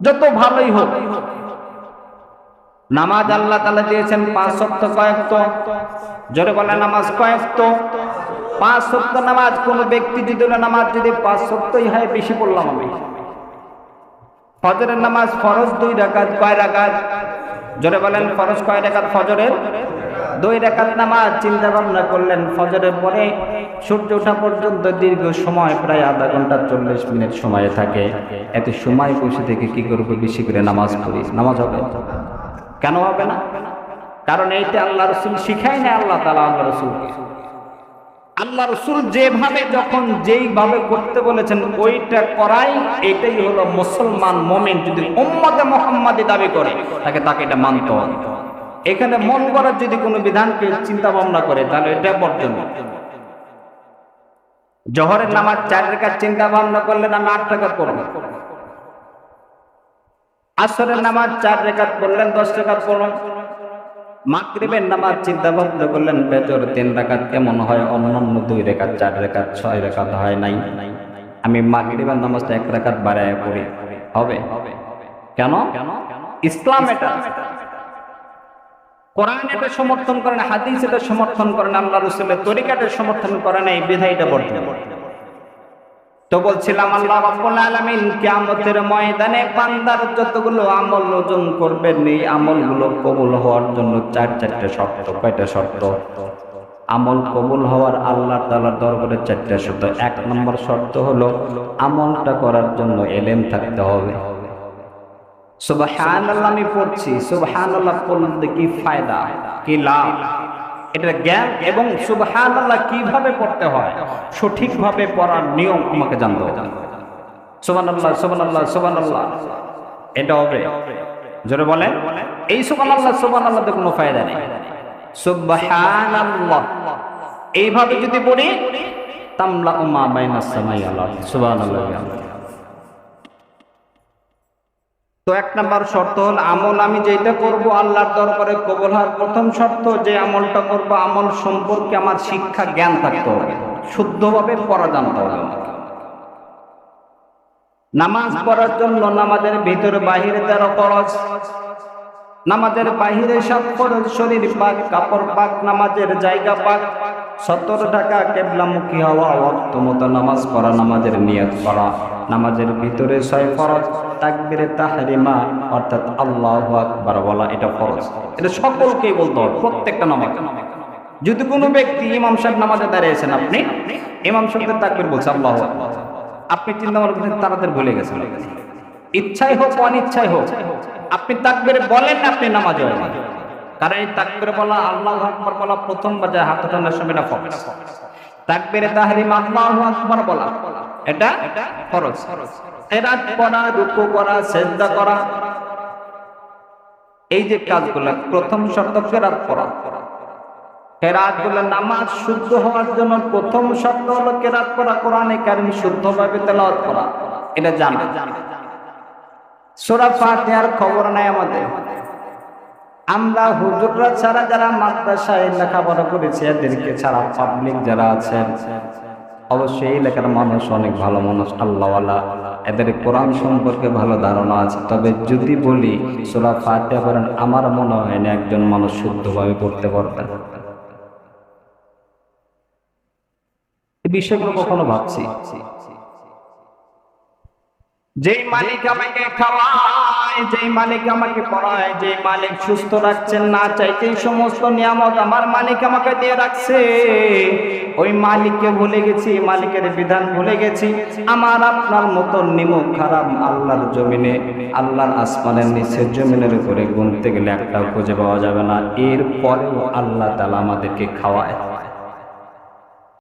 যত ভালোই হোক, নামাজ আল্লাহ তালা দিয়েছেন পাঁচ সপ্তাহ কয়েকত। জোরে বলে নামাজ কয়েকত? পাঁচ সপ্তাহ নামাজ, কোন ব্যক্তি যদি নামাজ যদি পাঁচ সপ্তাহই হয়, বেশি পড়লাম আমি। ফজরের নামাজ ফরজ দুই রাকাত, কয় রাকাত? জোরে বলেন, ফরজ কয় রাকাত ফজরের? দুই রাকাত নামাজ চিন্তা ভাবনা করলেন, ফজরের পরে সূর্য ওঠা পর্যন্ত দীর্ঘ সময়, প্রায় আধা ঘণ্টা চল্লিশ মিনিট সময় থাকে। এত সময় বসে থেকে কি করব? বেশি করে নামাজ পড়ি। নামাজ হবে? কেন হবে না? কারণ এইটা আল্লাহ রসুল শিখাই না, আল্লাহ তালা আল্লাহ রসুল। আল্লাহ রসুল যেভাবে যখন যেইভাবে করতে বলেছেন, ওইটা করাই এটাই হলো মুসলমান মোমেন যদি মোহাম্মদী দাবি করে, তাকে তাকে এটা মানতে হবে। এখানে মন করার যদি কোনো বিধানকে চিন্তা ভাবনা করে, তাহলে এটা বর্জন। জহরের নামাজ চার রেখার চিন্তা ভাবনা করলে না আট টাকা পড়বে? আসরের নামাজ চার রেখাত পড়লেন, দশ রেখাত পড়লেন মাগরিবের নামাজ চিন্তা ভাবনা করলেন বেজর তিন রেখাত কেমন হয়? অন্যান্য দুই রেখাত চার রেখাত ছয় রেখাত হয় নাই। আমি মাগরিবের নামাজটা এক রেখাত বাড়ায় পড়ি। হবে? কেন কেন? ইসলাম এটা। কোরআন এটা সমর্থন করে না, হাদিস এটা সমর্থন করে না আল্লাহ রসুলের তরিকাটা সমর্থন করে না, এই বিধায়টা বর্তমান তো বলছিলাম, আল্লাহ রাব্বুল আলামিন কিয়ামতের ময়দানে বান্দার যতগুলো আমল ওজন করবেন, এই আমলগুলো কবুল হওয়ার জন্য চার, চারটে শর্ত। কয়টা শর্ত? আমল কবুল হওয়ার আল্লাহ তাআলার দরবারে চারটে শর্ত। এক নম্বর শর্ত হলো আমলটা করার জন্য এলেম থাকতে হবে। সুবহানাল্লাহ আমি পড়ছি সুবহান সুবহানাল্লাহ পড়লে কি ফায়দা, কি লাভ? এটা জ্ঞান এবং সুবহান আল্লাহ কীভাবে পড়তে হয়, সঠিকভাবে পড়ার নিয়ম আমাকে জানতে হবে। সুবান আল্লাহ সুবান আল্লাহ আল্লাহ এটা হবে। জোরে বলে এই সুবান আল্লাহ সুবান আল্লাহতে কোনো ফায়দা নেই। সুবহান আল্লাহ এইভাবে যদি পড়ি তামলা উমা আল্লাহ সুবান আল্লাহ তো এক নাম্বার শর্ত হল আমল আমি যেটা করব আল্লাহর দরবারে কবল হওয়ার প্রথম শর্ত, যে আমলটা করব, আমল সম্পর্কে আমার শিক্ষা, জ্ঞান থাকতে হবে। শুদ্ধভাবে পড়া জানতে হবে নামাজ পড়ার জন্য নামাজের ভিতরে বাহিরে তেরো খরচ নামাজের বাহিরে সব খরচ শরীর পাক, কাপড় পাক, নামাজের জায়গা পাক সত্তর টাকা কেবলামুখী হওয়া অক্ত মতো নামাজ পড়া, নামাজের নিয়ত করা। নামাজের ভিতরে ছয় ফরজ, তাকবিরে তাহরিমা, অর্থাৎ আল্লাহ আকবার বলা এটা ফরজ। এটা সকলকেই বলতে হবে, প্রত্যেকটা নামাজ। যদি কোনো ব্যক্তি ইমাম সাহেব নামাজে দাঁড়িয়েছেন আপনি, ইমাম সাহেবের তাকবির বলছে, আল্লাহ আপনি চিন্তা করছেন তাড়াতাড়ি ভুলে গেছেন। ইচ্ছাই হোক, অনিচ্ছাই হোক, আপনি তাকবিরে বলেন, আপনি নামাজে। কারণ এই তাকবিরে বলা আল্লাহ আকবার বলা প্রথম বাজে হাত ওঠানোর সময় না ফরজ। তাকবিরে তাহরিম বলা, এটা ফরজ। কেরাত পড়া, রুকু করা, সেজদা করা। এই যে কাজগুলো, প্রথম শর্ত কেরাত পড়া। কেরাতগুলো নামাজ শুদ্ধ হওয়ার জন্য প্রথম শর্ত হলো কেরাত পড়া, কোরআনে কারিম শুদ্ধভাবে তেলাওয়াত করা। এটা জানা। সূরা ফাতিহার খবর নাই আমাদের। আমরা হুজুররা ছাড়া যারা মাদ্রাসায় লেখাপড়া করেছি, এদেরকে ছাড়া পাবলিক যারা আছেন, অবশ্যই এই এলাকার মানুষ অনেক ভালো মানুষ, আল্লাহওয়ালা। এদের কোরআন সম্পর্কে ভালো ধারণা আছে। তবে যদি বলি, সোরা ফাতিহা করেন আমার মনে হয় না একজন মানুষ শুদ্ধভাবে পড়তে পারবেন বিষয়গুলো কখনো ভাবছি। যেই মালিক আমাকে খাওয়ায়, যেই মালিক আমাকে পড়ায়, যেই মালিক সুস্থ রাখছেন না, চাইতেই সমস্ত নিয়ামত আমার মালিক আমাকে দিয়ে রাখছে। ওই মালিককে ভুলে গেছি, মালিকের বিধান ভুলে গেছি। আমার আপনার মতো নিমক খারাপ আল্লাহর জমিনে, আল্লাহর আসমানের নিচের জমিনের উপরে গুনতে গেলে একটাও খুঁজে পাওয়া যাবে না। এরপরেও আল্লাহ তালা আমাদেরকে খাওয়ায়।